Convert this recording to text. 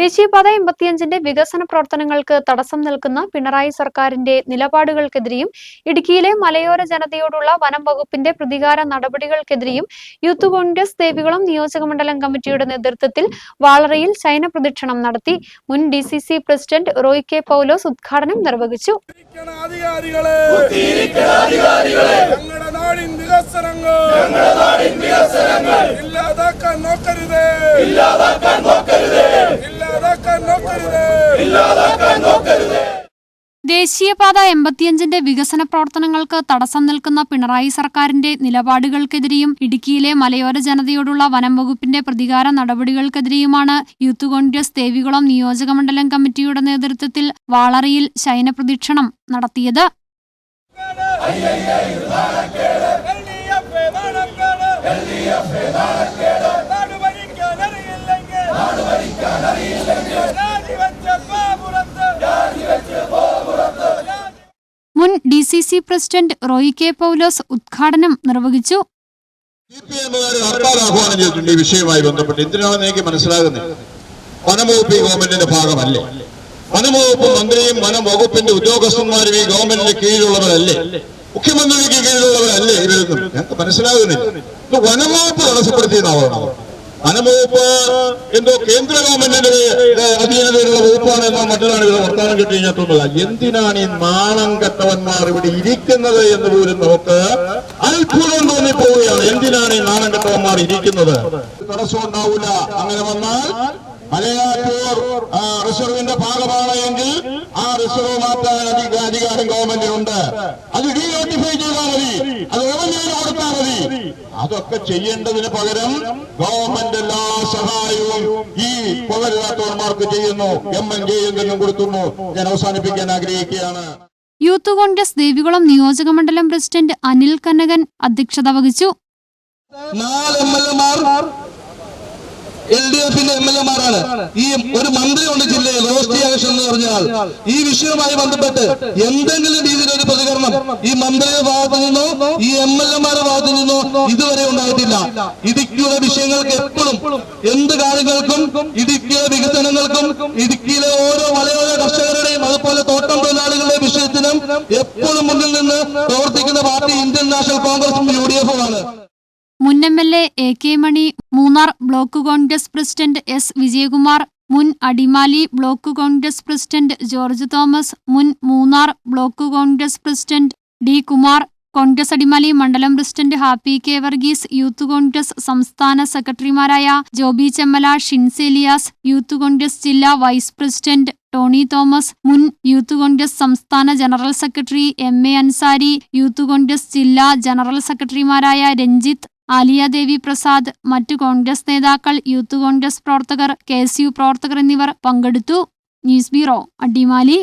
ദേശീയപാത എൺപത്തിയഞ്ചിന്റെ വികസന പ്രവർത്തനങ്ങൾക്ക് തടസ്സം നിൽക്കുന്ന പിണറായി സർക്കാരിന്റെ നിലപാടുകൾക്കെതിരെയും ഇടുക്കിയിലെ മലയോര ജനതയോടുള്ള വനം വകുപ്പിന്റെ പ്രതികാര നടപടികൾക്കെതിരെയും യൂത്ത് കോൺഗ്രസ് ദേവികുളം നിയോജകമണ്ഡലം കമ്മിറ്റിയുടെ നേതൃത്വത്തിൽ വാളറയിൽ ശയന പ്രദക്ഷിണം നടത്തി. മുൻ D C C president Roy K Paulose ഉദ്ഘാടനം നിർവഹിച്ചു. ഇല്ലാതാക്കാൻ നോക്കരുത്. ഇല്ലാതാക്കാൻ നോക്കരുത് ദേശീയപാത എൺപത്തിയഞ്ചിന്റെ വികസന പ്രവർത്തനങ്ങൾക്ക് തടസ്സം നിൽക്കുന്ന പിണറായി സർക്കാരിന്റെ നിലപാടുകൾക്കെതിരെയും ഇടുക്കിയിലെ മലയോര ജനതയോടുള്ള വനം വകുപ്പിന്റെ പ്രതികാര നടപടികൾക്കെതിരെയുമാണ് യൂത്ത് കോൺഗ്രസ് ദേവികുളം നിയോജകമണ്ഡലം കമ്മിറ്റിയുടെ നേതൃത്വത്തിൽ വാളറിയിൽ ശയനപ്രദീക്ഷണം നടത്തിയത്. C president Roy K Paulose ഉദ്ഘാടനം നിർവഹിച്ചു. സി പി എമ്മുകാർ ഹർത്താൽ ആഹ്വാനം ചെയ്തിട്ടുണ്ട് ഈ വിഷയവുമായി ബന്ധപ്പെട്ട്. എന്തിനാണെന്ന് എനിക്ക് മനസ്സിലാകുന്നില്ല. വനംവകുപ്പ് ഈ ഗവൺമെന്റിന്റെ ഭാഗമല്ലേ? വനംവകുപ്പ് മന്ത്രിയും വനംവകുപ്പിന്റെ ഉദ്യോഗസ്ഥന്മാരും ഈ ഗവൺമെന്റിന്റെ കീഴിലുള്ളവരല്ലേ? മുഖ്യമന്ത്രിക്ക് കീഴിലുള്ളവരല്ലേ ഇവരൊന്നും ഞങ്ങൾക്ക് മനസ്സിലാകുന്നില്ല. ഇത് വനംവകുപ്പ് തടസ്സപ്പെടുത്തിയതാവണം വനംവകുപ്പ് എന്തോ കേന്ദ്ര ഗവൺമെന്റിന്റെ അധീനതയിലുള്ള വകുപ്പാണ് എന്നോ മറ്റൊരാണ് ഇവിടെ വർത്തമാനം കിട്ടി കഴിഞ്ഞാൽ എന്തിനാണ് ഈ നാണം കെട്ടവന്മാർ ഇവിടെ ഇരിക്കുന്നത് എന്ന് പോലും നമുക്ക് അത്ഭുതം തോന്നിപ്പോവുകയാണ്. എന്തിനാണ് ഈ നാണം കെട്ടവന്മാർ ഇരിക്കുന്നത്? തടസ്സം ഉണ്ടാവില്ല അങ്ങനെ വന്നാൽ മലയാറ്റൂർ റിസർവിന്റെ ഭാഗമാണ് എങ്കിൽ ആ റിസർവ് മാറ്റാൻ അധിക- അധികാരം ഗവൺമെന്റിനുണ്ട്. അത് ഡീ നോട്ടിഫൈ ചെയ്താൽ മതി. അത് റവന്യൂവിന് കൊടുത്താൽ മതി. അതൊക്കെ ചെയ്യേണ്ടതിന് പകരം ഗവൺമെന്റ് എല്ലാ സഹായവും ഈ പുകരില്ലാത്തവന്മാർക്ക് ചെയ്യുന്നു. എം എൻ ജെ എന്തെങ്കിലും കൊടുക്കുന്നു ഞാൻ അവസാനിപ്പിക്കാൻ ആഗ്രഹിക്കുകയാണ്. യൂത്ത് കോൺഗ്രസ് ദേവികുളം നിയോജകമണ്ഡലം പ്രസിഡന്റ് അനിൽ കനകൻ അധ്യക്ഷത വഹിച്ചു. നാല് എം എൽ എമാർ എൽ ഡി എഫിന്റെ എം എൽ എമാരാണ് ഈ ഒരു മന്ത്രിയുണ്ട് ജില്ലയിൽ റോസ്റ്റി ആകേഷ് എന്ന് പറഞ്ഞാൽ. ഈ വിഷയവുമായി ബന്ധപ്പെട്ട് എന്തെങ്കിലും രീതിയിൽ ഒരു പ്രതികരണം ഈ മന്ത്രിയുടെ ഭാഗത്തു നിന്നോ ഈ എം എൽ എമാരുടെ ഭാഗത്തു നിന്നോ ഇതുവരെ ഉണ്ടായിട്ടില്ല. ഇടുക്കിയുടെ വിഷയങ്ങൾക്ക് എപ്പോഴും എന്ത് കാര്യങ്ങൾക്കും ഇടുക്കിയുടെ വികസനങ്ങൾക്കും ഇടുക്കിയിലെ ഓരോ മലയോര കർഷകരുടെയും അതുപോലെ തോട്ടം തൊഴിലാളികളുടെ വിഷയത്തിനും എപ്പോഴും മുന്നിൽ നിന്ന് പ്രവർത്തിക്കുന്ന പാർട്ടി ഇന്ത്യൻ നാഷണൽ കോൺഗ്രസും യു ഡി എഫുമാണ് മുൻ M L A K Mani Munnar block Congress president S Vijayakumar മുൻ അടിമാലി ബ്ലോക്ക് കോൺഗ്രസ് പ്രസിഡന്റ് ജോർജ് തോമസ് മുൻ Munnar block Congress president D Kumar Congress Adimali മണ്ഡലം president Happy K Varghese youth Congress സംസ്ഥാന സെക്രട്ടറിമാരായ ജോബി ചെമ്മല ഷിൻസെലിയാസ് youth Congress ജില്ലാ വൈസ് പ്രസിഡന്റ് ടോണി തോമസ് മുൻ യൂത്ത് കോൺഗ്രസ് സംസ്ഥാന general secretary M A Ansari youth Congress ജില്ലാ ജനറൽ സെക്രട്ടറിമാരായ രഞ്ജിത്ത് ആലിയ ദേവി പ്രസാദ് മറ്റു കോൺഗ്രസ് നേതാക്കൾ യൂത്ത് കോൺഗ്രസ് പ്രവർത്തകർ കെ പ്രവർത്തകർ എന്നിവർ പങ്കെടുത്തു. News bureau Adimali.